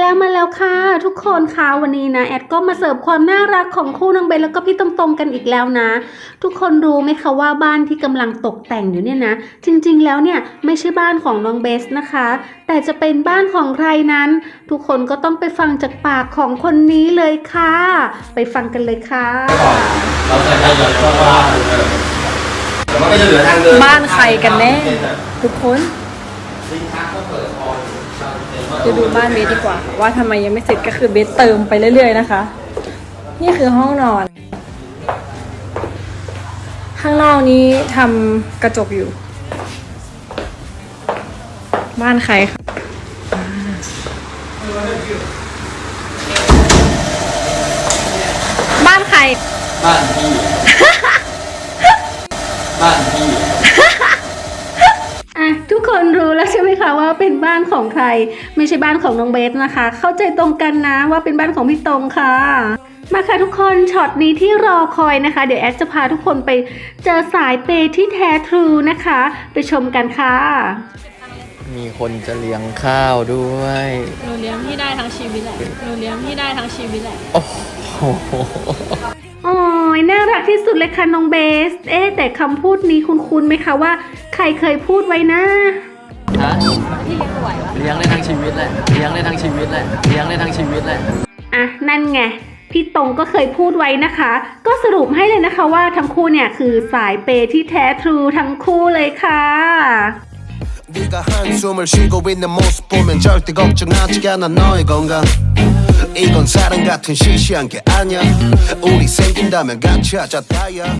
แล้วมาแล้วค่ะ ทุกคนคะวันนี้นะแอดก็มาเสิร์ฟความน่ารักของคู่น้องเบนแล้วก็พี่ตรงๆกันอีกแล้วนะ ทุกคนรู้ไหมคะว่าบ้านที่กำลังตกแต่งอยู่เนี่ยนะ จริงๆแล้วเนี่ยไม่ใช่บ้านของน้องเบสนะคะ แต่จะเป็นบ้านของใครนั้น ทุกคนก็ต้องไปฟังจากปากของคนนี้เลยค่ะ ไปฟังกันเลยค่ะเราจะได้ย้อนเข้าบ้านเออแต่มันก็จะเหลือทางเดินบ้านใครกันแน่ทุกคนลิ้นชักก็เปิดพอ จะดูบ้านเบสดีกว่า ว่าทำไมยังไม่เสร็จก็คือเบสเติมไปเรื่อย ๆ นะคะ นี่คือห้องนอน ข้างนอกนี้ทำกระจกอยู่ บ้านใครคะอ่าบ้านใคร บ้านพี่ บ้านพี่ อะทุกคนรู้แล้วใช่ไหมคะว่าเป็นบ้านของใคร ไม่ใช่บ้านของน้องเบสนะคะ เข้าใจตรงกันนะว่าเป็นบ้านของพี่ตรงค่ะ มาค่ะทุกคนช็อตนี้ที่รอคอยนะคะ เดี๋ยวแอดจะพาทุกคนไปเจอสายเปย์ที่แท้ทรูนะคะ ไปชมกันค่ะ มีคนจะเลี้ยงข้าวด้วย หนูเลี้ยงพี่ได้ทั้งชีวิตแหละหนูเลี้ยงพี่ได้ทั้งชีวิตแหละ โอ้โหโอ้ยน่ารักที่สุดเลยค่ะน้องเบส เอ๊ะแต่คำพูดนี้คุณคุณไหมคะว่า ใครเคยพูดไว้นะ ฮะเลี้ยงได้ทั้งชีวิตแหละ เลี้ยงได้ทั้งชีวิตแหละ เลี้ยงได้ทั้งชีวิตแหละ อ่ะ นั่นไง พี่ตรงก็เคยพูดไว้นะคะ ก็สรุปให้เลยนะคะว่าทั้งคู่เนี่ยคือสายเปย์ที่แท้ทรูทั้งคู่เลยค่ะ 네가 한숨을 쉬고 있는 모습 보면 절대 걱정하지 않아 너의 건강 이건 사랑 같은 시시한 게 아니야. 우리 생긴다면 같이 하자 다야